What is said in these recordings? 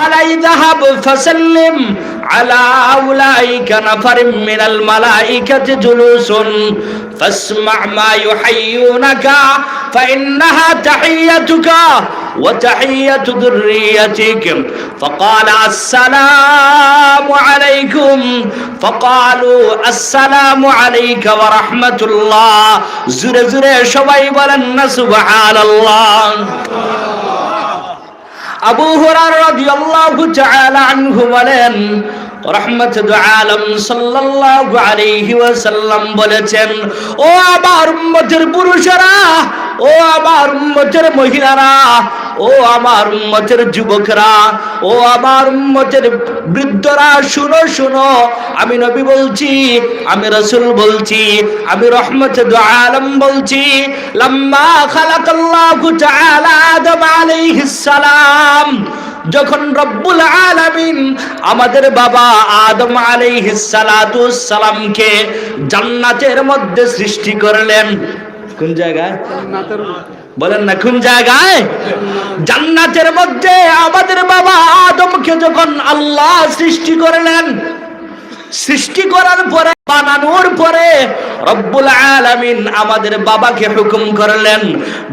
قال اذهب فسلم على أولئك نفر من الملائكة جلوس. فاسمع ما يحيونك فإنها تحيتك وتحية ذريتك. فقال السلام عليكم. فقالوا السلام عليك ورحمة الله. زر زر شوي بلن سبحان الله. আবু হুরার রাদিয়াল্লাহু তাআলা আনহু বলেন রহমতুল আলম সাল্লাল্লাহু আলাইহি বলেছেন, ও আমার উম্মতের পুরুষেরা, ও আমার উম্মতের মহিলারা, ও আমার উম্মতের যুবকরা, ও আমার উম্মতের বৃদ্ধরা, শুনো শুনো, আমি নবী বলছি, আমি রসুল বলছি, আমি রহমতুল আলম বলছি, লাম্মা খালাকাল্লাহু তাআলা আদম আলাইহিস সালাম যখন রব্বুল আলামিন আমাদের বাবা আদম সালামকে জান্নাতের মধ্যে সৃষ্টি করলেন কোন জায়গায়? বলেন না কোন জায়গায়? জান্নাতের মধ্যে আমাদের বাবা আদমকে যখন আল্লাহ সৃষ্টি করলেন সৃষ্টি করার পরে বানানোর পরে রব্বুল আলামিন আমাদের বাবাকে হুকুম করলেন,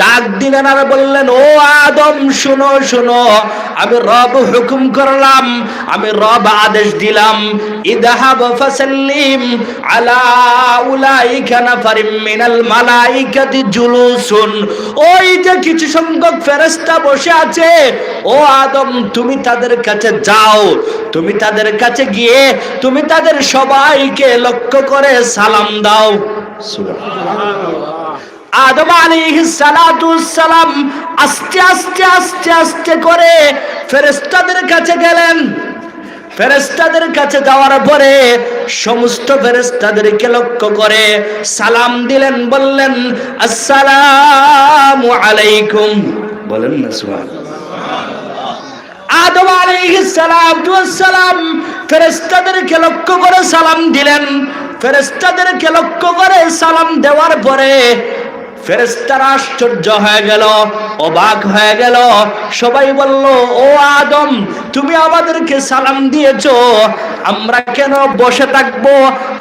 ডাক দিলেন আর বললেন, ও আদম, শুনো শুনো, আমি রব হুকুম করলাম, আমি রব আদেশ দিলাম, ইদহাব ফাসাল্লিম আলা উলাইকা নাফারিম মিনাল মালাইকাতি জুলুসুন। ওই যে কিছু সংখ্যক ফেরেশতা বসে আছে, ও আদম, তুমি তাদের কাছে যাও, তুমি তাদের কাছে গিয়ে, তুমি তাদের সবাইকে লক্ষ্য করে সালাম দাও। সালাম কাছে গেলেন। কাছে যাওয়ার পরে সমস্ত ফেরেশতাদেরকে লক্ষ্য করে সালাম দিলেন, বললেন, আসসালামু আলাইকুম। বলেন না, সুবহানাল্লাহ। আদম আলাইহিস সালাম ফেরেশতাদেরকে লক্ষ্য করে সালাম দিলেন। ফেরেশতাদেরকে লক্ষ্য করে সালাম দেওয়ার পরে ফেরেশতারা আশ্চর্য হয়ে গেল অবাক হয়ে গেল। সবাই বলল ও আদম তুমি আমাদেরকে সালাম দিয়েছ। আমরা কেন বসে থাকব?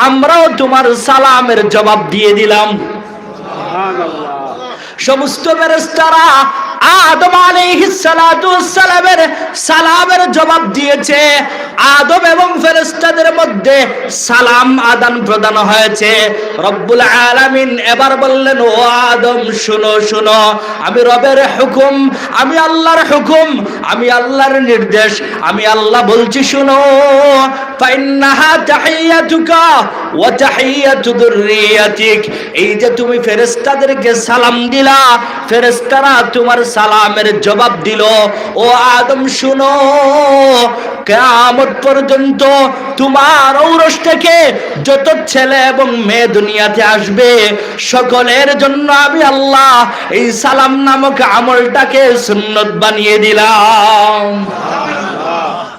আমরাও তোমার সালামের জবাব দিয়ে দিলাম। সমস্ত ফেরেশতারা আদম আলাইহিস সালাতু সালামের সালামের জবাব দিয়েছে। আদম এবং ফেরেশতাদের মধ্যে সালাম আদান প্রদান হয়েছে। রব্বুল আলামিন এবার বললেন, ও আদম, শুনো শুনো, আমি রবের হুকুম, আমি আল্লাহর হুকুম, আমি আল্লাহর নির্দেশ, আমি আল্লাহ বলছি, শুনো সালামের জবাব দিল, ও আদম, শুনো, কিয়ামত পর্যন্ত তোমার ঔরস থেকে যত ছেলে এবং মেয়ে দুনিয়াতে আসবে, সকলের জন্য আমি আল্লাহ এই সালাম নামক আমলটাকে সুন্নত বানিয়ে দিলাম।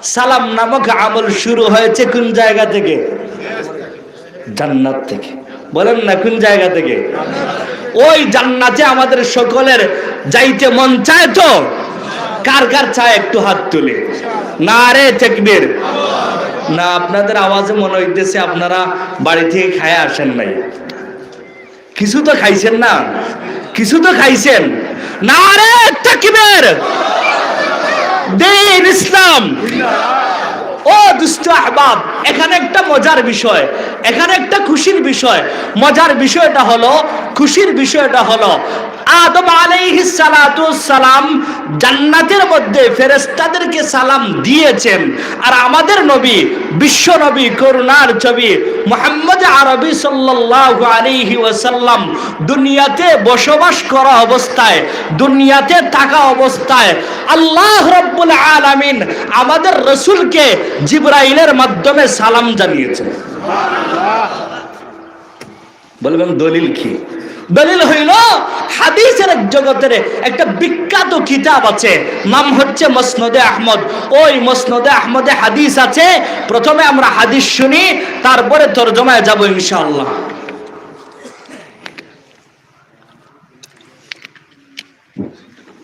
সালাম নামক আমল শুরু হয়েছে কোন জায়গা থেকে? জান্নাত থেকে। বলেন না কোন জায়গা থেকে? ওই জান্নাতে আমাদের সকলের যাইতে মন চায় তো? কার কার চায় একটু হাত তুলে। না রে তেকবীর। না, আপনাদের আওয়াজে মনে হইতেছে আপনারা বাড়ি থেকে খায় আসেন নাই। কিছু তো খাইছেন না? কিছু তো খাইছেন। না রে তাকবীর! দিন ইসলাম। ও দুষ্ট আহবাব, এখানে একটা মজার বিষয়, এখানে একটা খুশির বিষয়। মজার বিষয়টা হলো, খুশির বিষয়টা হলো, আদম সালাম জান্নাতের মধ্যে ফেরেস্তাদেরকে সালাম দিয়েছেন। আর আমাদের নবী বিশ্ব নবী করুণার ছবি। মুহাম্মদ আরবি সাল্লাল্লাহু আলাইহি ওয়াসাল্লাম দুনিয়াতে বসবাস করা অবস্থায়, দুনিয়াতে থাকা অবস্থায় আল্লাহ রব্বুল আলামিন আমাদের রসুলকে জিব্রাইলের মাধ্যমে সালাম জানিয়েছেন। বলবেন দলিল কি? দলিল হইল হাদিসের এক জগতের একটা বিখ্যাত কিতাব আছে নাম হচ্ছে মসনদে আহমদ ওই মসনদে আহমদে হাদিস আছে প্রথমে আমরা হাদিস শুনি তারপরে তরজমায় যাব ইনশাআল্লাহ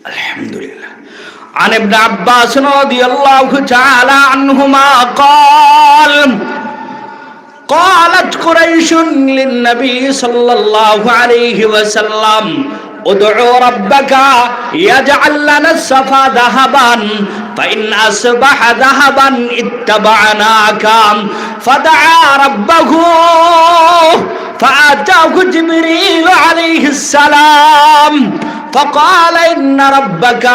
আলহামদুলিল্লাহ عن ابن عباس رضي الله تعالى عنهما قال قالت قريش للنبي صلى الله عليه وسلم ادعوا ربك يجعل لنا الصفا ذهبا فإن أصبح ذهبا اتبعناك. فدعا ربه فأتاه جبريل عليه السلام فقال إن ربك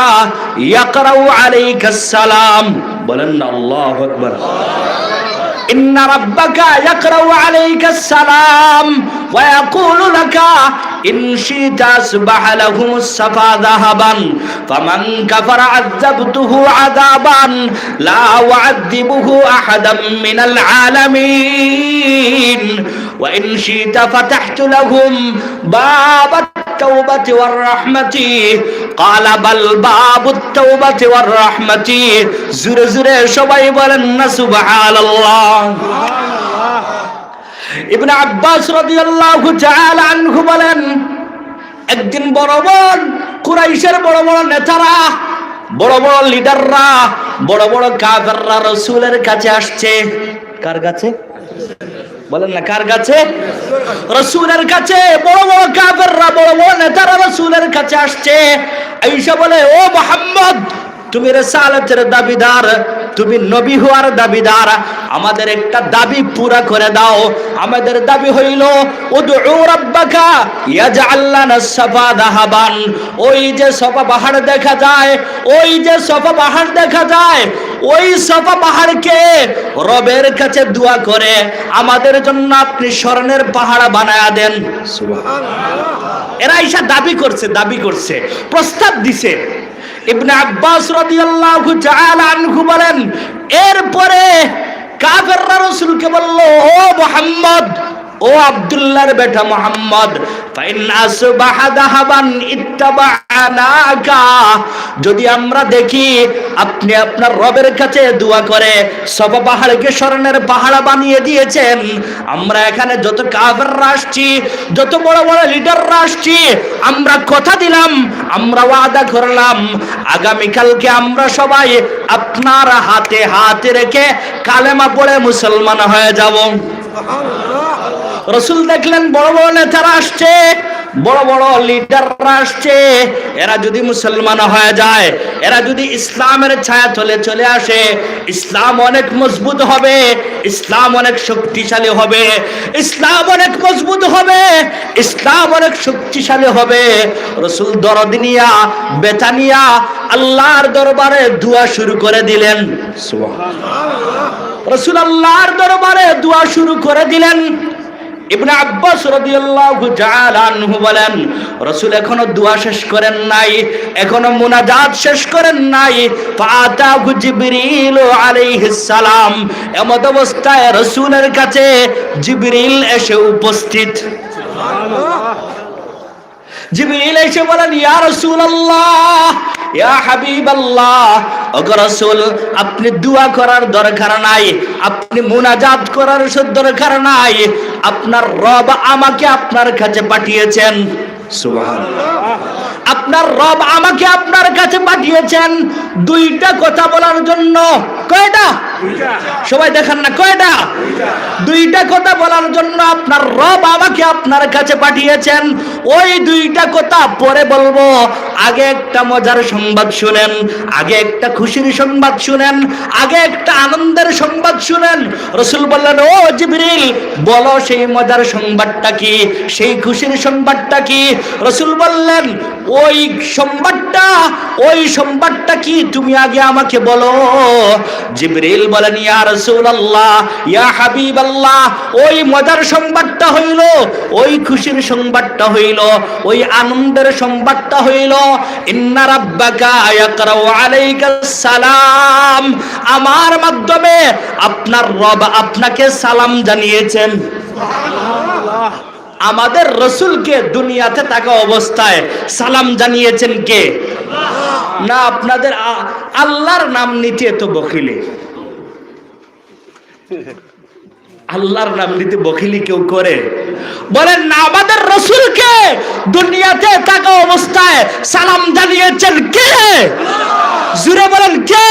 يقرأ عليك السلام. بلن الله أكبر. إن ربك يقرأ عليك السلام ويقول لك إن شئت أصبح لهم الصفا ذهبا فمن كفر عذبته عذابا لا أعذبه أحدا من العالمين. وإن شئت فتحت لهم باب التوبة والرحمة قال بل باب التوبة والرحمة زر زر সবাই বলেন না সুবহানাল্লাহ ইবনে আব্বাস রাদিয়াল্লাহু তাআলা আনহু বলেন একদিন বড় বড় কুরাইশের বড় বড় নেতারা বড় বড় লিডাররা বড় বড় কাফেররা রাসূলের কাছে আসছে কার কাছে বলেন না, কার কাছে? রসুলের কাছে। বড় বড় কাফেররা, বড় বড় নেতারা রসুলের কাছে আসছে। আইসা বলে, ও মোহাম্মদ, তুমি রে রেসালতের দাবিদার। তুমি নবী হওয়ার দাবিদার, আমাদের একটা দাবি পুরা করে দাও। আমাদের দাবি হইল, উদউ রাব্বাকা ইয়াজআল লানা সাফা দাহাবান। ওই যে সফা পাহাড় দেখা যায়, ওই যে সফা পাহাড় দেখা যায়, ওই সফা পাহাড়কে রবের কাছে দোয়া করে, আমাদের জন্য আপনি স্বর্ণের পাহাড় বানায়া দেন। এরা ঈশা দাবি করছে দাবি করছে, প্রস্তাব দিছে। ইবনে আব্বাস রাদিয়াল্লাহু তাআলা আনহু বলেন এরপরে কাফেররা রাসূলকে বলল ও মুহাম্মদ ও আব্দুল্লাহর বেটা মোহাম্মদ যদি আমরা দেখি, আপনি আপনার রবের কাছে দোয়া করে সব পাহাড়কে স্মরণের পাহাড় বানিয়ে দিয়েছেন। আমরা এখানে যত কাফেররা আসছি, যত বড় বড় লিডাররা আসছি, আমরা কথা দিলাম, আমরা ওয়াদা করলাম। আগামীকালকে আমরা সবাই আপনার হাতে হাতে রেখে কালেমা পড়ে মুসলমান হয়ে যাব। রসুল দেখলেন বড় বড় নেতারা আসছে, বড় বড় লিডাররা আসছে। এরা যদি মুসলমান হয়ে যায়, এরা যদি ইসলামের ছায়া চলে চলে আসে, ইসলাম অনেক মজবুত হবে, ইসলাম অনেক শক্তিশালী হবে, ইসলাম অনেক মজবুত হবে, ইসলাম অনেক শক্তিশালী হবে। রসুল দরদিনিয়া বেতানিয়া আল্লাহর দরবারে দোয়া শুরু করে দিলেন। রসুল আল্লাহর দরবারে দোয়া শুরু করে দিলেন। ইবনে আব্বাস রাদিয়াল্লাহু তাআলা আনহু বলেন, রাসূল এখনও দোয়া শেষ করেন নাই, এখনও মুনাজাত শেষ করেন নাই। ফাতাহু জিবরিল আলাইহিস সালাম। এমত অবস্থায় রাসূলের কাছে জিবরিল এসে উপস্থিত। জিবরিল এসে বলেন, ইয়া রাসূলুল্লাহ, ইয়া হাবিবাল্লাহ ওগো রাসূল, আপনি দোয়া করার দরকার নাই, আপনি মুনাজাত করার দরকার নাই, আপনার রব আমাকে আপনার কাছে পাঠিয়েছেন। আপনার রব আমাকে আপনার কাছে পাঠিয়েছেন। দুইটা কথা বলার জন্য। কয়টা? সবাই দেখেন না কয়টা? দুইটা কথা বলার জন্য আপনার রব আমাকে আপনার কাছে পাঠিয়েছেন। ওই দুইটা কথা পরে বলব। আগে একটা মজার সংবাদ শুনেন আগে একটা খুশির সংবাদ শুনেন আগে একটা আনন্দের সংবাদ শুনেন। রসুল বললেন ও জিবরিল বলো সেই মজার সংবাদটা কি? সেই খুশির সংবাদটা কি? রসুল বললেন ওই সংবাদটা ওই সংবাদটা কি? তুমি আগে আমাকে বলো। জিবরিল বলেন, ইয়া রাসূলুল্লাহ, ইয়া হাবিবাল্লাহ, ওই মজার সংবাদটা হইল, ওই খুশির সংবাদটা হইল, ওই আনন্দের সংবাদটা হইল, ইন্না রাব্বাকা ইয়াকরাউ আলাইকাস সালাম, আমার মাধ্যমে আপনার রব আপনাকে সালাম জানিয়েছেন। আমাদের রসুলকে দুনিয়াতে থাকা অবস্থায় সালাম জানিয়েছেন কে? না, আপনাদের আল্লাহর নাম নিতে এত বকিলে। আল্লাহর নাম নিতে বকিলি কেউ করে? বলেন না আমাদের রসুলকে দুনিয়াতে থাকা অবস্থায় সালাম জানিয়েছেন কে? জুড়ে বলেন কে?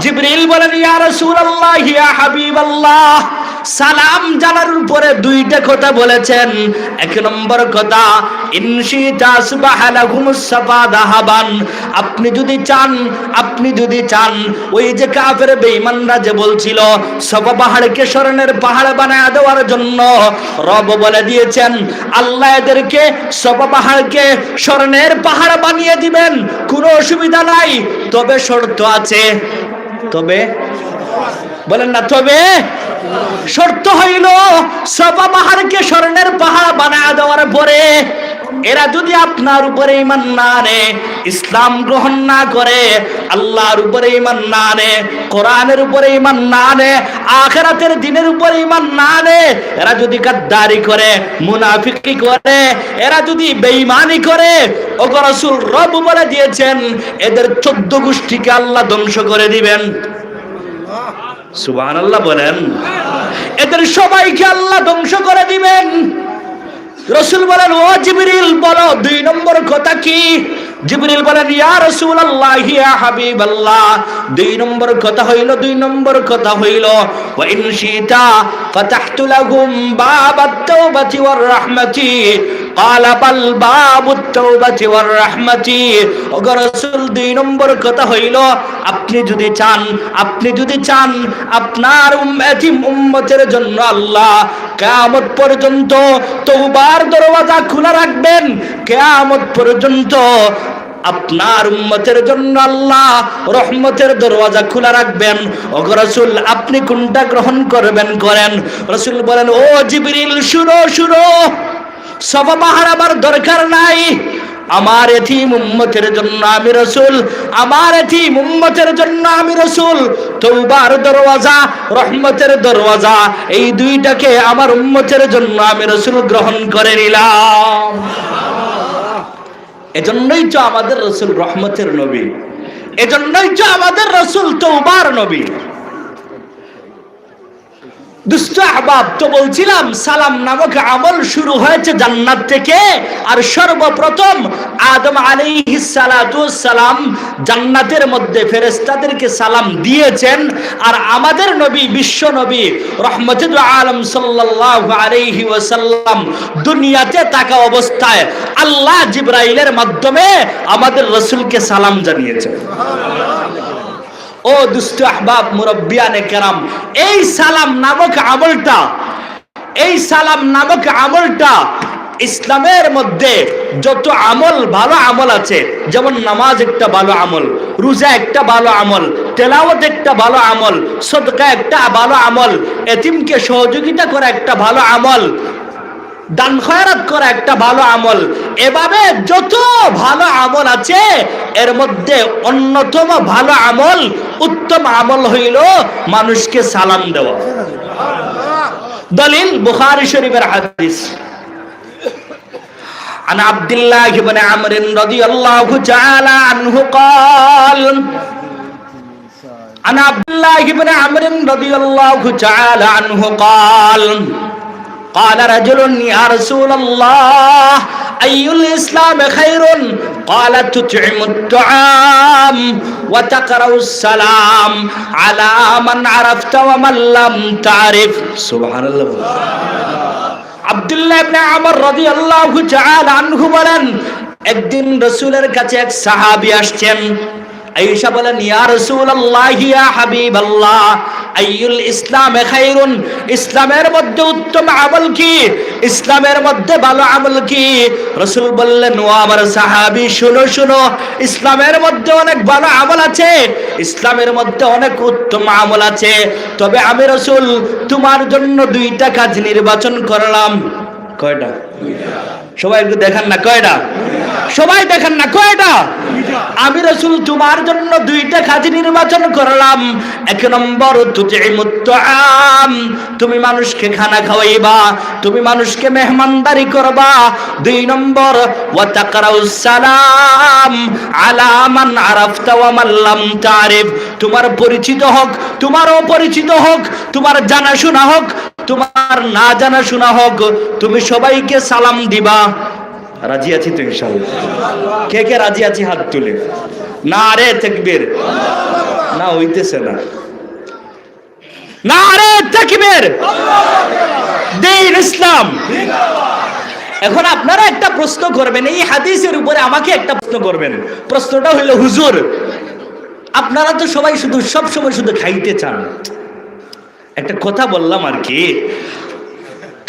জিবরিল বলেন, ইয়া রাসূলুল্লাহ, ইয়া হাবিবাল্লাহ। সালাম জানার উপরে দুইটা কথা বলেছেন। এক নম্বর কথা আপনি যদি চান, আপনি যদি চান, ওই যে কাফের বেঈমানরা যে বলছিল সবা পাহাড়কে স্মরণের পাহাড় বানায় দেওয়ার জন্য রব বলে দিয়েছেন, আল্লাহ এদেরকে সবা পাহাড়কে স্মরণের পাহাড় বানিয়ে দিবেন, কোনো অসুবিধা নাই। তবে শর্ত আছে, তবে বলেন না তবে শর্ত হইল, সবা পাহাড়কে স্বর্ণের পাহাড় বানায় দেওয়ার পরে এরা যদি আপনার উপরে ইমান না আনে, ইসলাম গ্রহণ না করে, আল্লাহর উপরে ইমান না আনে, কোরআনের উপরে ইমান না আনে, আখেরাতের দিনের উপরে ইমান না আনে, এরা যদি গাদ্দারি করে, মুনাফিকি করে, এরা যদি বেঈমানি করে, ওগো রাসূল রব বলে দিয়েছেন, এদের চোদ্দ গোষ্ঠীকে আল্লাহ ধ্বংস করে দিবেন। সুবাহ আল্লাহ বলেন, এদের সবাইকে আল্লাহ ধ্বংস করে দিবেন। রসুল বলেন, ও জিবরিল, বলো, দুই নম্বর কথা কি? জিবরিল বলেন ইয়া রাসূলুল্লাহ, ইয়া হাবিবাল্লাহ। দুই নম্বর কথা হইল, দুই নম্বর কথা হইল ওয়া ইন শিতা ফাতাহতু লাহুম বাবাত তাওবাতি ওয়ার রাহমাতি। বাল বাবুত তাওবাতি ওয়ার রাহমাতি। ওগো রাসূল, দুই নম্বর কথা হইল, আপনি যদি চান, আপনি যদি চান, আপনার উম্মতি উম্মতের জন্য আল্লাহ কিয়ামত পর্যন্ত তৌবার দরওয়াজা খোলা রাখবেন। কেয়ামত পর্যন্ত আপনার উম্মতের জন্য আল্লাহ রহমতের দরওয়াজা খোলা রাখবেন। ওগো রাসূল, আপনি কোনটা গ্রহণ করবেন করেন? রাসূল বলেন, ও জিবরিল, শুনো শুনো। সব পাহাড় আমার দরকার নাই। আমার এথিম উম্মতের জন্য আমি রসুল, আমার এথিম উম্মতের জন্য আমি রসুল। তৌবার দরওয়াজা, রহমতের দরওয়াজা, এই দুইটাকে আমার উম্মতের জন্য আমি রসুল গ্রহণ করে নিলাম। এজন্যই তো আমাদের রসুল রহমতের নবী, এজন্যই তো আমাদের রসুল তৌবার নবী। দুষ্ট আহবাব তো বলছিলাম, সালাম নামক আমল শুরু হয়েছে জান্নাত থেকে। আর সর্বপ্রথম আদম সালাম জান্নাতের মধ্যে ফেরেশতাদেরকে সালাম দিয়েছেন। আর আমাদের নবী, বিশ্ব নবী, রহমতুল আলম আলাইহি ওয়াসাল্লাম দুনিয়াতে থাকা অবস্থায় আল্লাহ জিব্রাইলের মাধ্যমে আমাদের রসুলকে সালাম জানিয়েছেন। ও দুষ্ট আহবাব মুরব্বিয়ানে কেরাম, এই সালাম নামক আমলটা, এই সালাম নামক আমলটা ইসলামের মধ্যে যত আমল ভালো আমল আছে, যেমন নামাজ একটা ভালো আমল, রোজা একটা ভালো আমল, তেলাওয়াত একটা ভালো আমল, সদকা একটা ভালো আমল, এতিমকে সহযোগিতা করা একটা ভালো আমল দান খয়রাত করা একটা ভালো আমল এভাবে যত ভালো আমল আছে এর মধ্যে অন্যতম ভালো আমল উত্তম আমল হইল মানুষকে সালাম দেওয়া দলিল বুখারী শরীফের হাদিস عن عبد الله بن عمرو رضي الله تعالى عنه قال عن عبد الله بن عمرو رضي الله تعالى عنه قال قال رجل يا رسول الله أي الإسلام خير قال تطعم الطعام وتقرأ السلام على من عرفت ومن لم تعرف سبحان الله আব্দুল্লাহ ইবনে আমর রাদিয়াল্লাহু তাআলা আনহু বলেন একদিন রাসূলের কাছে এক সাহাবী আসছেন আয়েশা বলেন, ইয়া রাসূলুল্লাহ, ইয়া হাবিবাল্লাহ, আইয়ুল ইসলাম খায়রুন ইসলামের মধ্যে উত্তম আমল কি? ইসলামের মধ্যে ভালো আমল কি? রাসূল বললেন, ও আমার সাহাবী, শুনো শুনো, ইসলামের মধ্যে অনেক ভালো আমল আছে, ইসলামের মধ্যে অনেক উত্তম আমল আছে। তবে আমি রাসূল, তোমার জন্য দুইটা কাজ নির্বাচন করলাম। কয়টা? সবাই একটু দেখান না, কয়টা? সবাই দেখেন না কয়টা আমি রসুল তোমার জন্য দুইটা কাজ নির্বাচন করলাম। এক নম্বর তুমি মানুষকে খানা খাওয়াইবা, তুমি মানুষকে মেহমানদারি করবা। দুই নম্বর সালাম আলা আরাফতা তারিফ। তোমার পরিচিত হোক তোমার অপরিচিত হোক, তোমার জানাশোনা হোক, তোমার না জানাশোনা হোক, তুমি সবাইকে সালাম দিবা। রাজি আছি তো ইনশাআল্লাহ। কে কে রাজি আছি হাত তুলে? না রে তাকবীর। না হইতেছে না। এখন আপনারা একটা প্রশ্ন করবেন, এই হাদিসের উপরে আমাকে একটা প্রশ্ন করবেন। প্রশ্নটা হইল, হুজুর, আপনারা তো সবাই শুধু সব সময় শুধু খাইতে চান। একটা কথা বললাম আর কি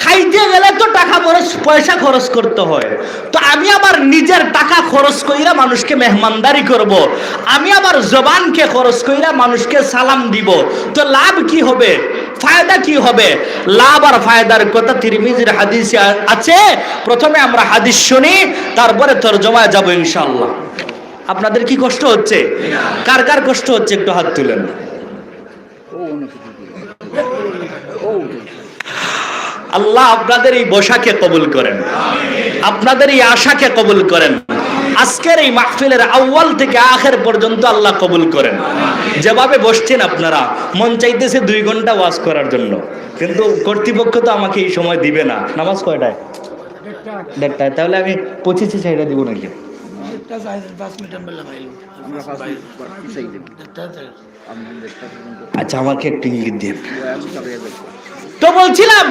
খাইতে গেলে তো টাকা খরচ পয়সা খরচ করতে হয়। তো আমি আমার নিজের টাকা খরচ কইরা মানুষকে মেহমানদারি করব। আমি আমার জবানকে খরচ কইরা মানুষকে সালাম দিব। তো লাভ কি হবে? ফায়দা কি হবে? লাভ আর ফায়দার কথা তিরমিজির হাদিসে আছে। প্রথমে আমরা হাদিস শুনি, তারপরে তরজমায় যাব ইনশাল্লাহ আপনাদের কি কষ্ট হচ্ছে? কার কার কষ্ট হচ্ছে? একটু হাত তুলেন। আল্লাহ আপনাদের এই বসাকে কবুল করেন। আপনাদের এই আশাকে কবুল করেন। আজকের এই মাহফিলের আউয়াল থেকে আখের পর্যন্ত আল্লাহ কবুল করেন। যেভাবে বসছেন আপনারা, মন চাইতেছে দুই ঘণ্টা ওয়াজ করার জন্য। কিন্তু কর্তৃপক্ষ তো আমাকে এই সময় দিবে না। নামাজ কয়টায়? দেড়টায়। তাহলে আমি পঁচিশে সাইডে দিব নাকি? আচ্ছা আমাকে একটু ইঙ্গিত দিয়ে তো বলছিলাম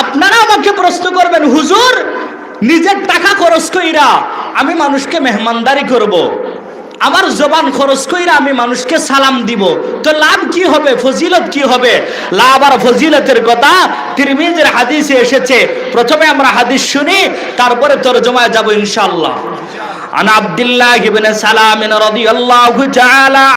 আপনারা আমাকে প্রশ্ন করবেন, হুজুর, নিজের টাকা খরচ কইরা আমি মানুষকে মেহমানদারি করব। আমার জবান খরচ কইরা আমি মানুষকে সালাম দিব। তো লাভ কি হবে? ফজিলত কি হবে? লাভ আর ফজিলতের কথা তিরমিজের হাদিসে এসেছে। প্রথমে আমরা হাদিস শুনি, তারপরে তরজমায় যাব ইনশাআল্লাহ। আন আব্দুল্লাহ ইবনে সালাম রাদিয়াল্লাহু তাআলা